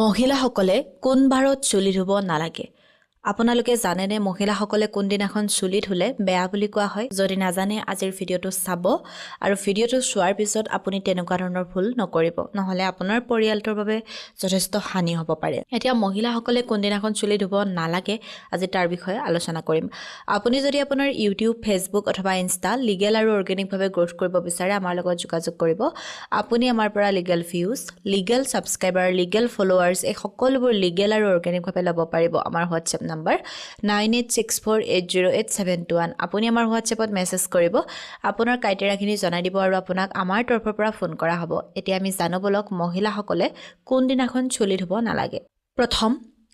মহিলাসকলে কোন বাৰত চুলি ধুব নালাগে। আপোনালোকে জানেনে মহিলাসকলে কোনদিনাখন চুলি ধুলে বেয়া বুলি কোৱা হয়? যদি নাজানে আজিৰ ভিডিঅ'টো চাব আৰু ভিডিঅ'টো চোৱাৰ পিছত আপুনি তেনেকুৱা ধৰণৰ ভুল নকৰিব। নহ'লে আপোনাৰ পৰিয়ালটোৰ বাবে যথেষ্ট হানি হ'ব পাৰে। এতিয়া মহিলাসকলে কোনদিনাখন চুলি ধুব নালাগে আজি তাৰ বিষয়ে আলোচনা কৰিম। আপুনি যদি আপোনাৰ ইউটিউব ফেচবুক অথবা ইনষ্টা লিগেল আৰু অৰ্গেনিকভাৱে গ্ৰ'থ কৰিব বিচাৰে আমাৰ লগত যোগাযোগ কৰিব। আপুনি আমাৰ পৰা legal views legal subscriber legal followers এই সকলোবোৰ লিগেল আৰু অৰ্গেনিকভাৱে ল'ব পাৰিব আমাৰ WhatsApp number nine eight six four eight zero' eight seven two one আপুনি আমাৰ হোৱাটছএপত মেছেজ কৰিব। আপোনাৰ ক্ৰাইটেৰিয়াখিনি জনাই দিব আৰু আপোনাক আমাৰ তৰফৰ পৰা ফোন কৰা হ'ব। এতিয়া আমি জানো বলক মহিলাসকলে কোনদিনাখন চুলি ধুব নালাগে। প্ৰথম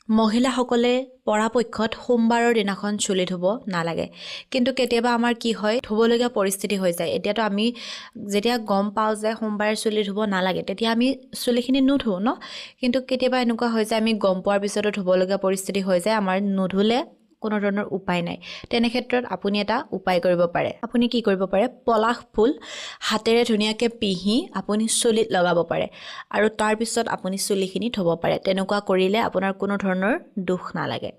মহিলাসকলে পৰাপক্ষত সোমবাৰৰ দিনাখন চুলি ধুব নালাগে। কিন্তু কেতিয়াবা আমাৰ কি হয় ধুবলগীয়া পৰিস্থিতি হৈ যায়। এতিয়াতো আমি যেতিয়া গম পাওঁ যে সোমবাৰে চুলি ধুব নালাগে তেতিয়া আমি চুলিখিনি নুধো ন? কিন্তু কেতিয়াবা এনেকুৱা হৈ যায় আমি গম পোৱাৰ পিছতো ধুবলগীয়া পৰিস্থিতি হৈ যায় আমাৰ নুধুলে কোনো ধৰণৰ উপায় নাই। তেনে ক্ষেত্ৰত আপুনি এটা উপায় কৰিব পাৰে। আপুনি কি কৰিব পাৰে? পলাশ ফুল, হাতেৰে ধুনীয়াকৈ পিহি আপুনি চুলিত লগাব পাৰে আৰু তাৰপিছত আপুনি চুলিখিনি ধুব পাৰে। তেনেকুৱা কৰিলে আপোনাৰ কোনো ধৰণৰ দুখ নালাগে।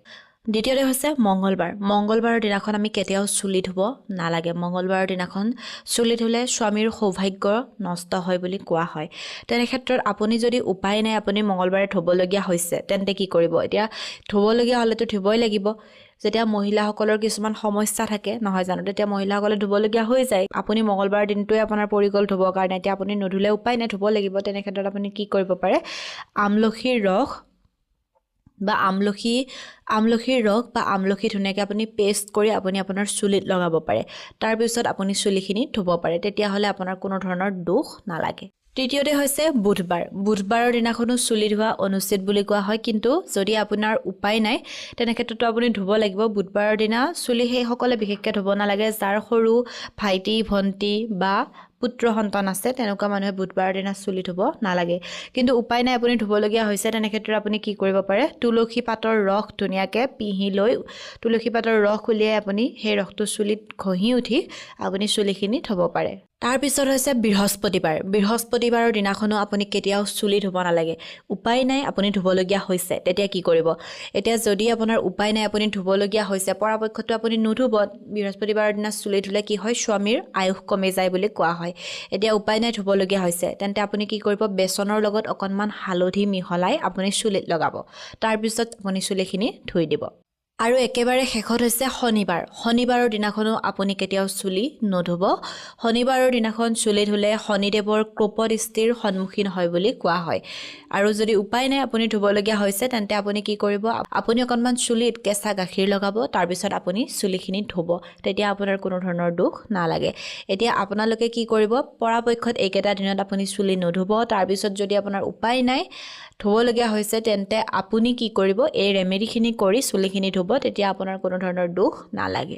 দ্বিতীয়তে হৈছে মংগলবাৰ মংগলবাৰৰ দিনাখন আমি কেতিয়াও চুলি ধুব নালাগে। মংগলবাৰৰ দিনাখন চুলি ধুলে স্বামীৰ সৌভাগ্য নষ্ট হয় বুলি কোৱা হয়। তেনে ক্ষেত্ৰত আপুনি যদি উপায় নাই আপুনি মংগলবাৰে ধুবলগীয়া হৈছে, তেন্তে কি কৰিব? এতিয়া ধুবলগীয়া হ'লেতো ধুবই লাগিব। যেতিয়া মহিলাসকলৰ কিছুমান সমস্যা থাকে নহয় জানো? তেতিয়া মহিলাসকলে ধুবলগীয়া হৈ যায়। আপুনি মঙলবাৰৰ দিনটোৱে আপোনাৰ পৰি গ'ল ধুবৰ কাৰণে এতিয়া আপুনি নুধুলে উপায় নাই ধুব লাগিব তেনে ক্ষেত্ৰত আপুনি কি কৰিব পাৰে? আমলখিৰ ৰস বা আমলখি আমলখিৰ ৰস বা আমলখি ধুনীয়াকৈ আপুনি পেষ্ট কৰি আপুনি আপোনাৰ চুলিত লগাব পাৰে। তাৰপিছত আপুনি চুলিখিনি ধুব পাৰে তেতিয়াহ'লে আপোনাৰ কোনো ধৰণৰ দুখ নালাগে। তৃতীয়তে হৈছে বুধবাৰ। বুধবাৰৰ দিনাখনো চুলি ধোৱা অনুচিত বুলি কোৱা হয় কিন্তু যদি আপোনাৰ উপায় নাই তেনে ক্ষেত্ৰতো আপুনি ধুব লাগিব। বুধবাৰৰ দিনা চুলি সেইসকলে বিশেষকৈ ধুব নালাগে যাৰ সৰু ভাইটি ভণ্টি বা পুত্ৰ সন্তান আছে, তেনেকুৱা মানুহে বুধবাৰৰ দিনা চুলি ধুব নালাগে। কিন্তু উপায় নাই, আপুনি ধুবলগীয়া হৈছে তেনে ক্ষেত্ৰত আপুনি কি কৰিব পাৰে? তুলসী পাতৰ ৰস ধুনীয়াকৈ পিহি লৈ, তুলসী পাতৰ ৰস উলিয়াই আপুনি সেই ৰসটো চুলিত ঘঁহি উঠি আপুনি চুলিখিনি ধুব পাৰে। তাৰপিছত হৈছে বৃহস্পতিবাৰ। বৃহস্পতিবাৰৰ দিনাখনো আপুনি কেতিয়াও চুলি ধুব নালাগে। উপায় নাই, আপুনি ধুবলগীয়া হৈছে, তেতিয়া কি কৰিব? এতিয়া যদি আপোনাৰ উপায় নাই, আপুনি ধুবলগীয়া হৈছে, পৰাপক্ষতো আপুনি নুধুব, বৃহস্পতিবাৰৰ দিনা চুলি ধুলে কি হয়? স্বামীৰ আয়ুস কমি যায় বুলি কোৱা হয়। এতিয়া উপায় নাই ধুবলগীয়া হৈছে। তেন্তে আপুনি কি কৰিব? বেচনৰ লগত অকণমান হালধি মিহলাই আপুনি চুলিত লগাব। তাৰপিছত আপুনি চুলিখিনি ধুই দিব। আৰু একেবাৰে শেষত হৈছে শনিবাৰ। শনিবাৰৰ দিনাখনো আপুনি কেতিয়াও চুলি নুধুব। শনিবাৰৰ দিনাখন চুলি ধুলে শনিদেৱৰ ক্ৰোপদৃষ্টিৰ সন্মুখীন হয় বুলি কোৱা হয়। আৰু যদি উপায় নাই আপুনি ধুবলগীয়া হৈছে তেন্তে আপুনি কি কৰিব? আপুনি অকণমান চুলিত কেঁচা গাখীৰ লগাব তাৰপিছত আপুনি চুলিখিনি ধুব। তেতিয়া আপোনাৰ কোনো ধৰণৰ দুখ নালাগে। এতিয়া আপোনালোকে কি কৰিব? পৰাপক্ষত এইকেইটা দিনত আপুনি চুলি নুধুব। তাৰপিছত যদি আপোনাৰ উপায় নাই ধুবলগীয়া হৈছে তেন্তে আপুনি কি কৰিব? এই ৰেমেডিখিনি কৰি চুলিখিনি ধুব। তেতিয়া আপোনাৰ কোনো ধৰণৰ দুখ নালাগে।